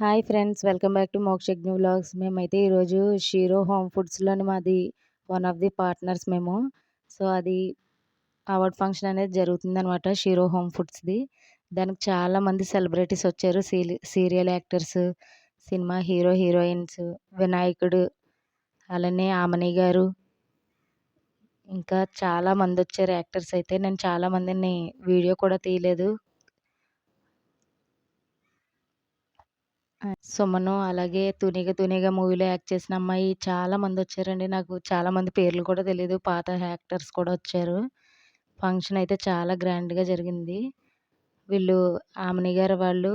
Hi friends welcome back to Mokshagna vlogs. మేమైతే ఈరోజు Shero home ఫుడ్స్లోని మాది వన్ ఆఫ్ ది పార్ట్నర్స్ మేము. సో అది అవార్డ్ ఫంక్షన్ అనేది జరుగుతుందనమాట షీరో హోమ్ ఫుడ్స్ది. దానికి చాలామంది సెలబ్రిటీస్ వచ్చారు. Serial actors cinema hero heroines వినాయకుడు అలానే ఆమని గారు. ఇంకా చాలా మంది వచ్చారు యాక్టర్స్ అయితే. నేను చాలా మందిని వీడియో కూడా తీయలేదు. సుమను అలాగే 'తునిగ తునిగ' మూవీలో యాక్ట్ చేసిన అమ్మాయి చాలా మంది వచ్చారండి. నాకు చాలా మంది పేర్లు కూడా తెలీదు. పాత యాక్టర్స్ కూడా వచ్చారు. ఫంక్షన్ అయితే చాలా గ్రాండ్‌గా జరిగింది. వీళ్ళు ఆమని గారు వాళ్ళు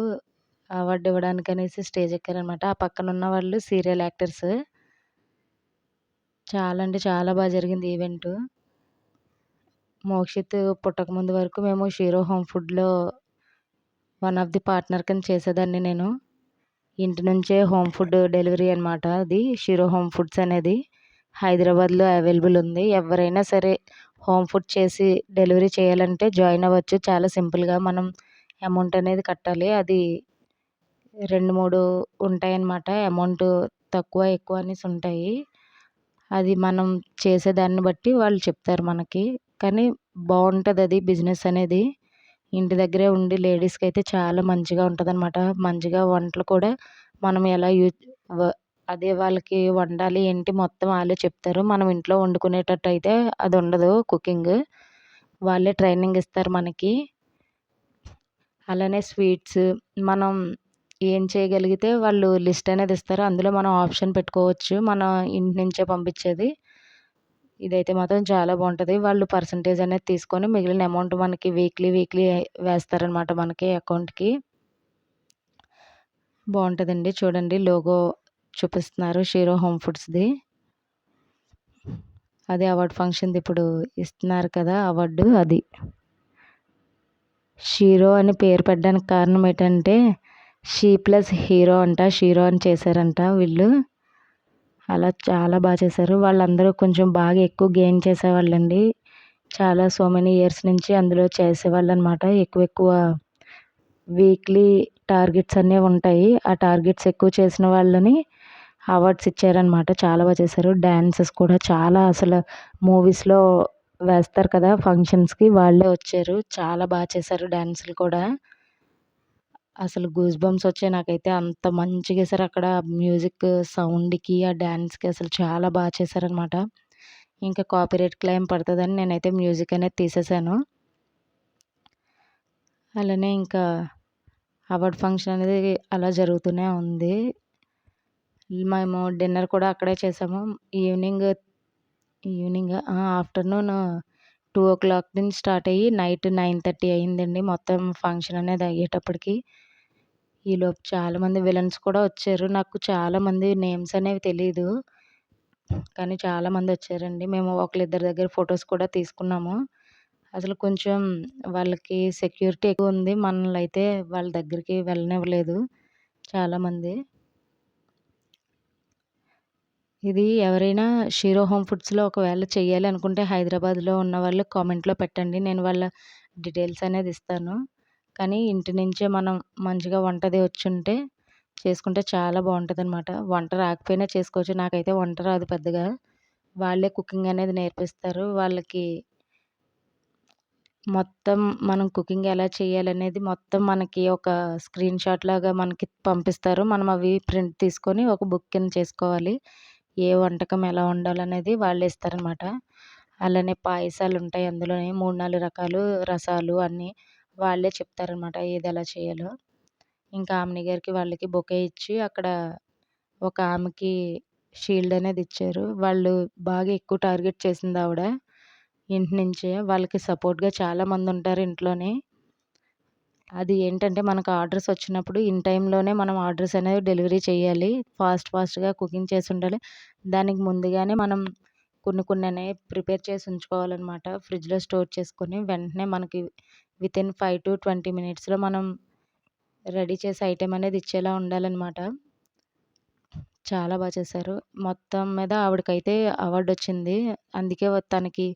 అవార్డు ఇవ్వడానికనేసి స్టేజ్ ఎక్కారనమాట. ఆ పక్కన ఉన్న వాళ్ళు సీరియల్ యాక్టర్స్. చాలా అంటే చాలా బాగా జరిగింది ఈవెంటు. మోక్షిత్ పుట్టకముందు వరకు మేము షీరో హోమ్ ఫుడ్‌లో వన్ ఆఫ్ ది పార్ట్నర్ కింద చేసేదాన్ని నేను. ఇంటి నుంచే హోమ్ ఫుడ్ డెలివరీ అనమాట అది. షిరో హోమ్ ఫుడ్స్ అనేది హైదరాబాద్లో అవైలబుల్ ఉంది. ఎవరైనా సరే హోమ్ ఫుడ్ చేసి డెలివరీ చేయాలంటే జాయిన్ అవ్వచ్చు. చాలా సింపుల్గా మనం అమౌంట్ అనేది కట్టాలి. అది రెండు మూడు ఉంటాయన్నమాట. అమౌంట్ తక్కువ ఎక్కువ అనేసి ఉంటాయి. అది మనం చేసే దాన్ని బట్టి వాళ్ళు చెప్తారు మనకి. కానీ బాగుంటుంది అది బిజినెస్ అనేది. ఇంటి దగ్గరే ఉండి లేడీస్కి అయితే చాలా మంచిగా ఉంటుంది అనమాట మంచిగా వంటలు కూడా మనం ఎలా యూజ్ అదే వాళ్ళకి వండాలి ఏంటి మొత్తం వాళ్ళే చెప్తారు. మనం ఇంట్లో వండుకునేటట్టు అయితే అది ఉండదు కుకింగ్. వాళ్ళే ట్రైనింగ్ ఇస్తారు మనకి. అలానే స్వీట్స్ మనం ఏం చేయగలిగితే వాళ్ళు లిస్ట్ అనేది ఇస్తారు. అందులో మనం ఆప్షన్ పెట్టుకోవచ్చు. మన ఇంటి నుంచే పంపించేది. ఇదైతే మాత్రం చాలా బాగుంటుంది. వాళ్ళు పర్సంటేజ్ అనేది తీసుకొని మిగిలిన అమౌంట్ మనకి వీక్లీ వీక్లీ వేస్తారనమాట మనకి అకౌంట్కి బాగుంటుందండి. చూడండి లోగో చూపిస్తున్నారు షీరో హోమ్ ఫుడ్స్ది అది అవార్డు ఫంక్షన్ది ఇప్పుడు ఇస్తున్నారు కదా అవార్డు అది. షీరో అని పేరు పెట్టడానికి కారణం ఏంటంటే షీ ప్లస్ హీరో అంట షీరో అని చేశారంట వీళ్ళు. అలా చాలా బాగా చేశారు. వాళ్ళందరూ కొంచెం బాగా ఎక్కువ గెయిన్ చేసేవాళ్ళండి. చాలా సో మెనీ ఇయర్స్ నుంచి అందులో చేసేవాళ్ళు అనమాట ఎక్కువ ఎక్కువ వీక్లీ టార్గెట్స్ అన్నీ ఉంటాయి. ఆ టార్గెట్స్ ఎక్కువ చేసిన వాళ్ళని అవార్డ్స్ ఇచ్చారనమాట. చాలా బాగా చేశారు. డ్యాన్సెస్ కూడా చాలా అసలు మూవీస్లో వేస్తారు కదా ఫంక్షన్స్కి వాళ్ళే వచ్చారు. చాలా బాగా చేశారు డ్యాన్సులు కూడా. అసలు గూస్ బంప్స్ వచ్చాయి నాకైతే. అంత మంచిగా వేశారు అక్కడ మ్యూజిక్ సౌండ్కి ఆ డ్యాన్స్కి అసలు చాలా బాగా చేశారనమాట ఇంకా కాపీరైట్ క్లెయిమ్ పడుతుందని నేనైతే మ్యూజిక్ అనేది తీసేసాను. అలానే ఇంకా అవార్డ్ ఫంక్షన్ అనేది అలా జరుగుతూనే ఉంది. మేము డిన్నర్ కూడా అక్కడే చేసాము. Evening evening afternoon two o'clock నుంచి స్టార్ట్ అయ్యి నైట్ నైన్ థర్టీ అయిందండి మొత్తం ఫంక్షన్ అనేది అయ్యేటప్పటికి. ఈలోపు చాలామంది విలన్స్ కూడా వచ్చారు. నాకు చాలామంది నేమ్స్ అనేవి తెలియదు కానీ చాలామంది వచ్చారండి. మేము ఒకళ్ళిద్దరి దగ్గర ఫొటోస్ కూడా తీసుకున్నాము. అసలు కొంచెం వాళ్ళకి సెక్యూరిటీ ఎక్కువ ఉంది. మనల్ని అయితే వాళ్ళ దగ్గరికి వెళ్ళనివ్వలేదు చాలామంది ఇది ఎవరైనా షీరో హోమ్ ఫుడ్స్లో ఒకవేళ చేయాలి అనుకుంటే హైదరాబాద్లో ఉన్న వాళ్ళు కామెంట్లో పెట్టండి. నేను వాళ్ళ డీటెయిల్స్ అనేది ఇస్తాను. కానీ ఇంటి నుంచే మనం మంచిగా వంటది వచ్చుంటే చేసుకుంటే చాలా బాగుంటుంది అనమాట వంట రాకపోయినా చేసుకోవచ్చు. నాకైతే వంట రాదు పెద్దగా. వాళ్ళే కుకింగ్ అనేది నేర్పిస్తారు. వాళ్ళకి మొత్తం మనం కుకింగ్ ఎలా చేయాలనేది మొత్తం మనకి ఒక స్క్రీన్ షాట్ లాగా మనకి పంపిస్తారు. మనం అవి ప్రింట్ తీసుకొని ఒక బుక్ కింద చేసుకోవాలి. ఏ వంటకం ఎలా ఉండాలనేది వాళ్ళే ఇస్తారనమాట అలానే పాయసాలు ఉంటాయి అందులోనే మూడు నాలుగు రకాలు రసాలు అన్నీ వాళ్ళే చెప్తారనమాట ఏది ఎలా చేయాలో. ఇంకా ఆమెని గారికి వాళ్ళకి బొకే ఇచ్చి అక్కడ ఒక ఆమెకి షీల్డ్ అనేది ఇచ్చారు. వాళ్ళు బాగా ఎక్కువ టార్గెట్ చేసింది ఆవిడ. ఇంటి నుంచే వాళ్ళకి సపోర్ట్గా చాలామంది ఉంటారు ఇంట్లోనే. అది ఏంటంటే మనకు ఆర్డర్స్ వచ్చినప్పుడు ఇన్ టైంలోనే మనం ఆర్డర్స్ అనేవి డెలివరీ చేయాలి. ఫాస్ట్ ఫాస్ట్గా కుకింగ్ చేసి ఉండాలి. దానికి ముందుగానే మనం కొన్ని కొన్ని అనేవి ప్రిపేర్ చేసి ఉంచుకోవాలన్నమాట. ఫ్రిడ్జ్లో స్టోర్ చేసుకొని వెంటనే మనకి వితిన్ ఫైవ్ టు ట్వంటీ మినిట్స్లో మనం రెడీ చేసే ఐటెం అనేది ఇచ్చేలా ఉండాలన్నమాట. చాలా బాగా చేశారు. మొత్తం మీద ఆవిడకైతే అవార్డు వచ్చింది. అందుకే తనకి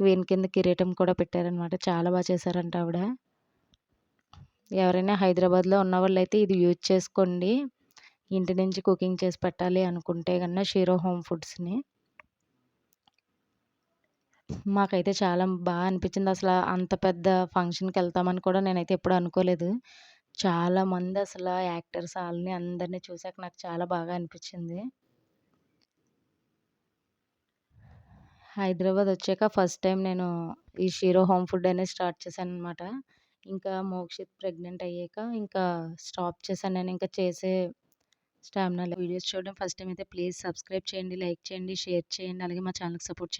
క్వీన్ కింద కిరీటం కూడా పెట్టారనమాట చాలా బాగా చేశారంట ఆవిడ. ఎవరైనా హైదరాబాద్లో ఉన్న వాళ్ళు అయితే ఇది యూజ్ చేసుకోండి. ఇంటి నుంచి కుకింగ్ చేసి పెట్టాలి అనుకుంటే కన్నా షీరో హోమ్ ఫుడ్స్‌ని. మాకైతే చాలా బాగా అనిపించింది. అసలు అంత పెద్ద ఫంక్షన్కి వెళ్తామని కూడా నేనైతే ఎప్పుడు అనుకోలేదు. చాలా మంది అసలు యాక్టర్స్ వాళ్ళని అందరిని చూసాక నాకు చాలా బాగా అనిపించింది. హైదరాబాద్ వచ్చాక ఫస్ట్ టైం నేను ఈ షీరో హోమ్ ఫుడ్ అనేది స్టార్ట్ చేశాను అనమాట ఇంకా మోక్షిత్ ప్రెగ్నెంట్ అయ్యాక ఇంకా స్టాప్ చేశాను నేను ఇంకా చేసే స్టామినా వీడియోస్ చూడడం ఫస్ట్ టైం అయితే ప్లీజ్ సబ్స్క్రైబ్ చేయండి, లైక్ చేయండి, షేర్ చేయండి. అలాగే మా ఛానల్‌కి సపోర్ట్ చేయండి.